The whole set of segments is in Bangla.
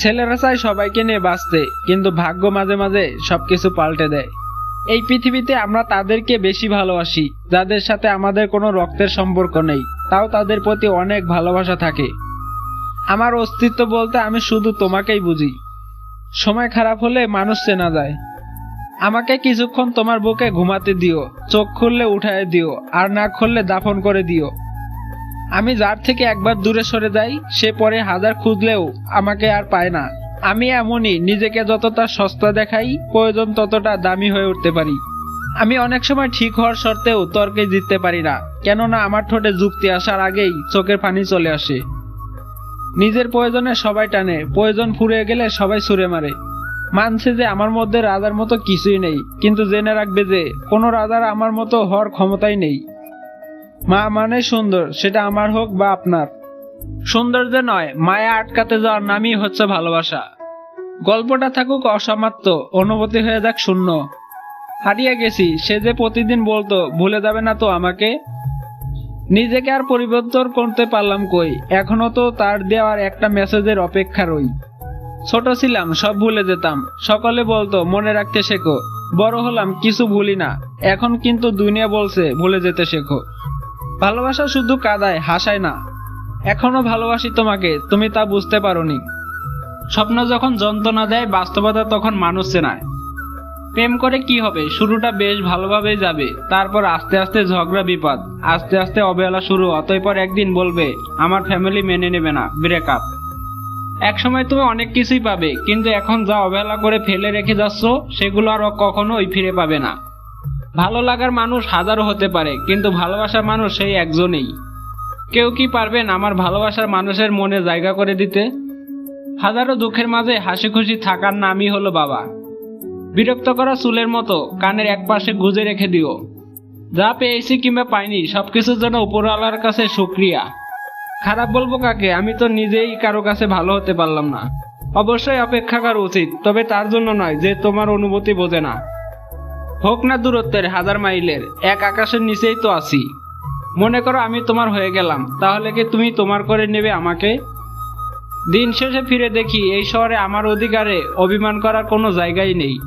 ছেলেরা চায় সবাইকে নিয়ে বাঁচতে, কিন্তু ভাগ্য মাঝে মাঝে সবকিছু পাল্টে দেয়। এই পৃথিবীতে আমরা তাদেরকে বেশি ভালোবাসি, যাদের সাথে আমাদের কোনো রক্তের সম্পর্ক নেই, তাও তাদের প্রতি অনেক ভালোবাসা থাকে। আমার অস্তিত্ব বলতে আমি শুধু তোমাকেই বুঝি। সময় খারাপ হলে মানুষ চেনা যায়। আমাকে কিছুক্ষণ তোমার বুকে ঘুমাতে দিও, চোখ খুললে উঠায় দিও, আর না খুললে দাফন করে দিও। আমি যার থেকে একবার দূরে সরে যাই, সে পরে হাজার খুঁজলেও আমাকে আর পায় না। আমি এমনই নিজেকে যতটা সস্তা দেখাই, প্রয়োজন ততটা দামি হয়ে উঠতে পারি। আমি অনেক সময় ঠিক হওয়ার সত্ত্বেও তর্কে জিততে পারি না, কেননা আমার ঠোঁটে যুক্তি আসার আগেই চোখের পানি চলে আসে। নিজের প্রয়োজনে সবাই টানে, প্রয়োজন ফুরিয়ে গেলে সবাই ছুঁড়ে মারে। মানছে যে আমার মধ্যে রাজার মতো কিছুই নেই, কিন্তু জেনে রাখবে যে কোনো রাজার আমার মতো হওয়ার ক্ষমতাই নেই। মা মানে সুন্দর, সেটা আমার হোক বা আপনার। সৌন্দর্য নয়, মায়া আটকাতে যাওয়ার নামই হচ্ছে ভালোবাসা। গল্পটা থাকুক অসমাপ্ত, অনুভূতি হয়ে যাক শূন্য। হারিয়ে গেছি, সে যে প্রতিদিন বলতো, ভুলে যাবে না তো আমাকে? নিজেকে আর পরিবর্তন করতে পারলাম কই? এখনও তো তার দেওয়ার একটা মেসেজের অপেক্ষা রই। ছোট ছিলাম, সব ভুলে যেতাম। সকলে বলতো, মনে রাখতে শেখো। বড় হলাম, কিছু ভুলি না। এখন কিন্তু দুনিয়া বলছে, ভুলে যেতে শেখো। ভালোবাসা শুধু কাদায়, হাসায় না। এখনও ভালোবাসি তোমাকে, তুমি তা বুঝতে পারোনি। স্বপ্ন যখন যন্ত্রণা দেয়, বাস্তবতা তখন মানুষ চেনায়। প্রেম করে কি হবে? শুরুটা বেশ ভালোভাবেই যাবে, তারপর আস্তে আস্তে ঝগড়া, বিপদ। আস্তে আস্তে অবহেলা শুরু অতঃপর একদিন বলবে, আমার ফ্যামিলি মেনে নেবে না ব্রেকআপ এক সময় তুমি অনেক কিছুই পাবে, কিন্তু এখন যা অবহেলা করে ফেলে রেখে যাচ্ছ, সেগুলো আর কখনোই ফিরে পাবে না। ভালো লাগার মানুষ হাজারো হতে পারে, কিন্তু ভালোবাসার মানুষ সেই একজনেই। কেউ কি পারবেন আমার ভালোবাসার মানুষের মনে জায়গা করে দিতে? হাজারো দুঃখের মাঝে হাসি খুশি থাকার নামই হলো বাবা। বিরক্ত করা চুলের মতো, কানের একপাশে গুজে রেখে দিও। যা পেয়েছি কিংবা পাইনি, সবকিছুর জন্য উপরওয়ালার কাছে শুক্রিয়া। খারাপ বলব কাকে? আমি তো নিজেই কারও কাছে ভালো হতে পারলাম না। অবশ্যই অপেক্ষা করা উচিত, তবে তার জন্য নয়, যে তোমার অনুভূতি বোঝে না। হোক না দূরত্বের হাজার মাইলের, এক আকাশের নিচেই তো আছি। মনে করো আমি তোমার হয়ে গেলাম, তাহলে কি তুমি তোমার করে নেবে আমাকে? দিন শেষে ফিরে দেখি এই শহরে আমার অধিকারে অভিমান করার কোনো জায়গাই নেই।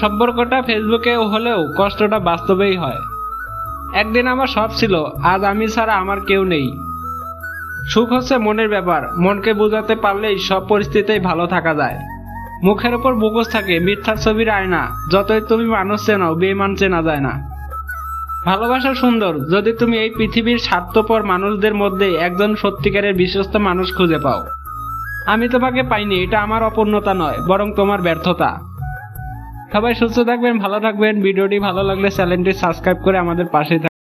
সম্পর্কটা ফেসবুকে হলেও কষ্টটা বাস্তবেই হয়। একদিন আমার সব ছিল, আজ আমি ছাড়া আমার কেউ নেই। সুখ হচ্ছে মনের ব্যাপার, মনকে বোঝাতে পারলেই সব পরিস্থিতিতেই ভালো থাকা যায়। মুখের ওপর মুখোশ থাকে, মিথ্যার ছবির আয়না। যতই তুমি মানুষ চেনাও বেমান চেনা যায় না। ভালোবাসা সুন্দর, যদি তুমি এই পৃথিবীর স্বার্থপর মানুষদের মধ্যে একজন সত্যিকারের বিশ্বস্ত মানুষ খুঁজে পাও। আমি তোমাকে পাইনি, এটা আমার অপূর্ণতা নয়, বরং তোমার ব্যর্থতা। সবাই সুস্থ থাকবেন, ভালো থাকবেন, ভিডিওটি ভালো লাগলে চ্যানেলটি সাবস্ক্রাইব করে আমাদের পাশে